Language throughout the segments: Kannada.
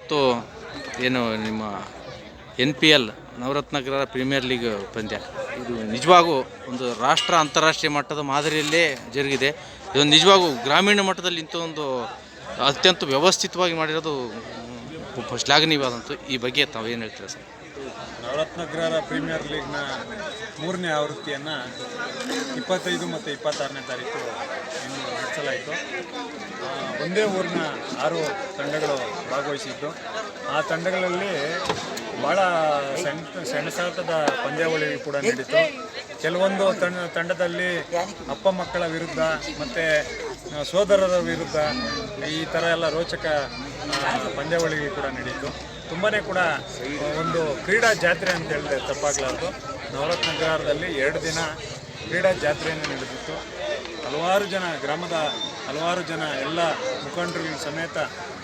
ಮತ್ತು ಏನು ನಿಮ್ಮ ಎನ್ ಪಿ ಎಲ್ ನವರತ್ನಗರ ಪ್ರೀಮಿಯರ್ ಲೀಗ್ ಪಂದ್ಯ. ಇದು ನಿಜವಾಗೂ ಒಂದು ರಾಷ್ಟ್ರ ಅಂತಾರಾಷ್ಟ್ರೀಯ ಮಟ್ಟದ ಮಾದರಿಯಲ್ಲೇ ಜರುಗಿದೆ. ಇದೊಂದು ನಿಜವಾಗೂ ಗ್ರಾಮೀಣ ಮಟ್ಟದಲ್ಲಿ ಇಂಥ ಒಂದು ಅತ್ಯಂತ ವ್ಯವಸ್ಥಿತವಾಗಿ ಮಾಡಿರೋದು ಶ್ಲಾಘನೀಯವಾದಂಥ ಈ ಬಗ್ಗೆ ತಾವೇನು ಹೇಳ್ತೀರಾ ಸರ್? ನವರತ್ನಗ್ರಹರ ಪ್ರೀಮಿಯರ್ ಲೀಗ್ನ ಮೂರನೇ ಆವೃತ್ತಿಯನ್ನು ಇಪ್ಪತ್ತೈದು ಮತ್ತು ಇಪ್ಪತ್ತಾರನೇ ತಾರೀಕು ಇನ್ನು ನಡೆಸಲಾಯಿತು. ಒಂದೇ ಊರಿನ ಆರು ತಂಡಗಳು ಭಾಗವಹಿಸಿದ್ದು. ಆ ತಂಡಗಳಲ್ಲಿ ಭಾಳ ಸಣ್ಣ ಸೆಣಸಾಟದ ಪಂದ್ಯಾವಳಿ ಕೂಡ ನಡೀತು. ಕೆಲವೊಂದು ತಂಡ ತಂಡದಲ್ಲಿ ಅಪ್ಪ ಮಕ್ಕಳ ವಿರುದ್ಧ ಮತ್ತು ಸೋದರರ ವಿರುದ್ಧ ಈ ಥರ ಎಲ್ಲ ರೋಚಕ ಪಂದ್ಯಾವಳಿ ಕೂಡ ನಡೀತು. ತುಂಬಾ ಕೂಡ ಒಂದು ಕ್ರೀಡಾ ಜಾತ್ರೆ ಅಂತ ಹೇಳಿದ್ರೆ ತಪ್ಪಾಗಲಾರ್ದು. ನವರತ್ನ ನಗರದಲ್ಲಿ ಎರಡು ದಿನ ಕ್ರೀಡಾ ಜಾತ್ರೆಯನ್ನು ನಡೆದಿತ್ತು. ಹಲವಾರು ಜನ, ಗ್ರಾಮದ ಹಲವಾರು ಜನ, ಎಲ್ಲ ಮುಖಂಡರು ಸಮೇತ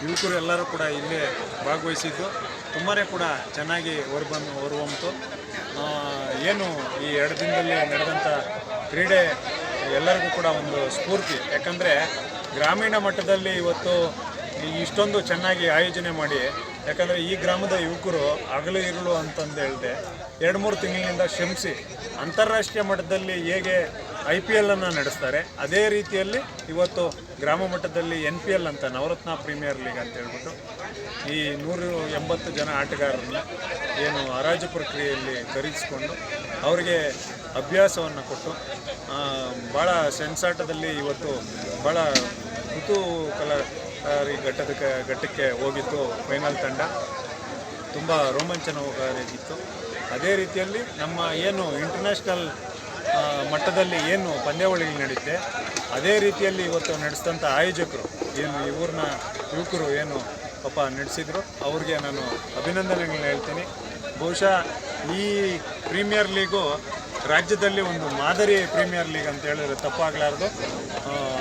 ಯುವಕರು ಎಲ್ಲರೂ ಕೂಡ ಇಲ್ಲೇ ಭಾಗವಹಿಸಿದ್ದು. ತುಂಬಾ ಕೂಡ ಚೆನ್ನಾಗಿ ಹೊರಬಂದು ಹೊರಬಂತು ಏನು ಈ ಎರಡು ದಿನದಲ್ಲಿ ನಡೆದಂಥ ಕ್ರೀಡೆ ಎಲ್ಲರಿಗೂ ಕೂಡ ಒಂದು ಸ್ಫೂರ್ತಿ. ಯಾಕಂದರೆ ಗ್ರಾಮೀಣ ಮಟ್ಟದಲ್ಲಿ ಇವತ್ತು ಇಷ್ಟೊಂದು ಚೆನ್ನಾಗಿ ಆಯೋಜನೆ ಮಾಡಿ ಯಾಕಂದರೆ ಈ ಗ್ರಾಮದ ಯುವಕರು ಹಗಲು ಇರಲು ಅಂತಂದು ಹೇಳಿದೆ, ಎರಡು ಮೂರು ತಿಂಗಳಿನಿಂದ ಶ್ರಮಿಸಿ ಅಂತಾರಾಷ್ಟ್ರೀಯ ಮಟ್ಟದಲ್ಲಿ ಹೇಗೆ ಐ ಪಿ ಎಲ್ಲನ್ನು ನಡೆಸ್ತಾರೆ, ಅದೇ ರೀತಿಯಲ್ಲಿ ಇವತ್ತು ಗ್ರಾಮ ಮಟ್ಟದಲ್ಲಿ ಎನ್ ಪಿ ಎಲ್ ಅಂತ, ನವರತ್ನ ಪ್ರೀಮಿಯರ್ ಲೀಗ್ ಅಂತ ಹೇಳ್ಬಿಟ್ಟು ಈ ನೂರು ಎಂಬತ್ತು ಜನ ಆಟಗಾರರನ್ನು ಏನು ಹರಾಜು ಪ್ರಕ್ರಿಯೆಯಲ್ಲಿ ಖರೀದಿಸಿಕೊಂಡು ಅವರಿಗೆ ಅಭ್ಯಾಸವನ್ನು ಕೊಟ್ಟು ಭಾಳ ಸೆನ್ಸಾಟದಲ್ಲಿ ಇವತ್ತು ಭಾಳ ಕುತೂಹಲಕಾರಿ ಘಟ್ಟದ ಘಟ್ಟಕ್ಕೆ ಹೋಗಿತ್ತು ಫೈನಲ್ ತಂಡ. ತುಂಬ ರೋಮಾಂಚನವಾಗಿತ್ತು ಅದೇ ರೀತಿಯಲ್ಲಿ ನಮ್ಮ ಏನು ಇಂಟರ್ನ್ಯಾಷನಲ್ ಮಟ್ಟದಲ್ಲಿ ಏನು ಪಂದ್ಯಾವಳಿಗಳು ನಡೆಯುತ್ತೆ ಅದೇ ರೀತಿಯಲ್ಲಿ ಇವತ್ತು ನಡೆಸಿದಂಥ ಆಯೋಜಕರು, ಏನು ಇವ್ರನ್ನ ಯುವಕರು ಏನು ಪಾಪ ನಡೆಸಿದ್ರು, ಅವ್ರಿಗೆ ನಾನು ಅಭಿನಂದನೆಗಳನ್ನ ಹೇಳ್ತೀನಿ. ಬಹುಶಃ ಈ ಪ್ರೀಮಿಯರ್ ಲೀಗು ರಾಜ್ಯದಲ್ಲಿ ಒಂದು ಮಾದರಿ ಪ್ರೀಮಿಯರ್ ಲೀಗ್ ಅಂತ ಹೇಳಿದ್ರೆ ತಪ್ಪಾಗಲಾರ್ದು.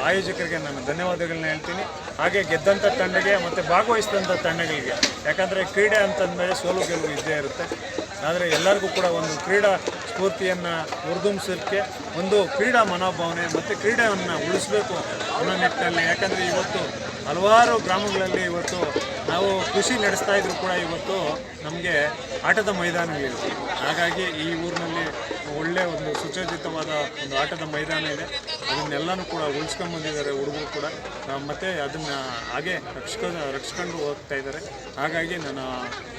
ಆಯೋಜಕರಿಗೆ ನಾನು ಧನ್ಯವಾದಗಳನ್ನ ಹೇಳ್ತೀನಿ. ಹಾಗೆ ಗೆದ್ದಂಥ ತಂಡಗೆ ಮತ್ತು ಭಾಗವಹಿಸಿದಂಥ ತಂಡಗಳಿಗೆ. ಯಾಕಂದರೆ ಕ್ರೀಡೆ ಅಂತಂದಮೇಲೆ ಸೋಲು ಗೆಲುವು ಇದ್ದೇ ಇರುತ್ತೆ. ಆದರೆ ಎಲ್ಲರಿಗೂ ಕೂಡ ಒಂದು ಕ್ರೀಡಾ ಸ್ಫೂರ್ತಿಯನ್ನು ಹುರಿದುಂಬಿಸೋಕ್ಕೆ ಒಂದು ಕ್ರೀಡಾ ಮನೋಭಾವನೆ ಮತ್ತು ಕ್ರೀಡೆಯನ್ನು ಉಳಿಸಬೇಕು ಅನ್ನೋ ನಿಟ್ಟಿನಲ್ಲಿ. ಯಾಕಂದರೆ ಇವತ್ತು ಹಲವಾರು ಗ್ರಾಮಗಳಲ್ಲಿ ಇವತ್ತು ನಾವು ಕೃಷಿ ನಡೆಸ್ತಾ ಇದ್ರು ಕೂಡ ಇವತ್ತು ನಮಗೆ ಆಟದ ಮೈದಾನಗಳಿವೆ ಹಾಗಾಗಿ ಈ ಊರಿನಲ್ಲಿ ಒಳ್ಳೆಯ ಒಂದು ಸುಸಜ್ಜಿತವಾದ ಒಂದು ಆಟದ ಮೈದಾನ ಇದೆ. ಅದನ್ನೆಲ್ಲನೂ ಕೂಡ ಉಳಿಸ್ಕೊಂಬಂದಿದ್ದಾರೆ ಹುಡುಗರು ಕೂಡ. ಮತ್ತು ಅದನ್ನು ಹಾಗೆ ರಕ್ಷಕ ರಕ್ಷಿಕೊಂಡು ಹೋಗ್ತಾ ಇದ್ದಾರೆ. ಹಾಗಾಗಿ ನಾನು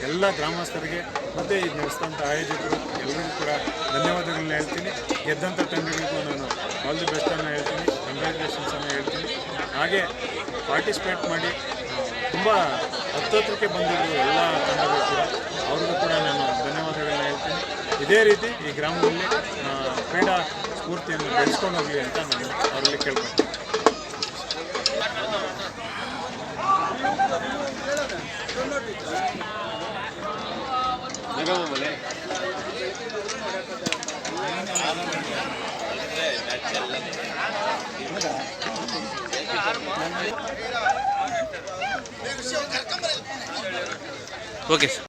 ಎಲ್ಲ ಗ್ರಾಮಸ್ಥರಿಗೆ ಮತ್ತು ಈ ನಡೆಸಿದಂಥ ಆಯೋಜಕರು ಎಲ್ಲರಿಗೂ ಕೂಡ ಧನ್ಯವಾದಗಳನ್ನ ಹೇಳ್ತೀನಿ. ಗೆದ್ದಂಥ ತಂಡಗಳಿಗೂ ನಾನು ಆಲ್ ದಿ ಹೇಳ್ತೀನಿ ಕಂಗ್ರ್ಯಾಚುಲೇಷನ್ಸನ್ನು ಹೇಳ್ತೀನಿ. ಹಾಗೆ ಪಾರ್ಟಿಸಿಪೇಟ್ ಮಾಡಿ ತುಂಬ ಹತ್ತತ್ರಕ್ಕೆ ಬಂದಿದ್ದು ಎಲ್ಲ ತಂಡಗಳು ಕೂಡ. ಅವ್ರಿಗೂ ಕೂಡ ನಾನು ಧನ್ಯವಾದಗಳನ್ನ ಹೇಳ್ತೀನಿ. ಇದೇ ರೀತಿ ಈ ಗ್ರಾಮದಲ್ಲಿ ಕ್ರೀಡಾ ಸ್ಫೂರ್ತಿಯನ್ನು ಬೆಳೆಸ್ಕೊಂಡು ಹೋಗಲಿ ಅಂತ ನಾನು ಅವರಲ್ಲಿ ಕೇಳ್ಕೊತೀನಿ ಓಕೆ ಸರ್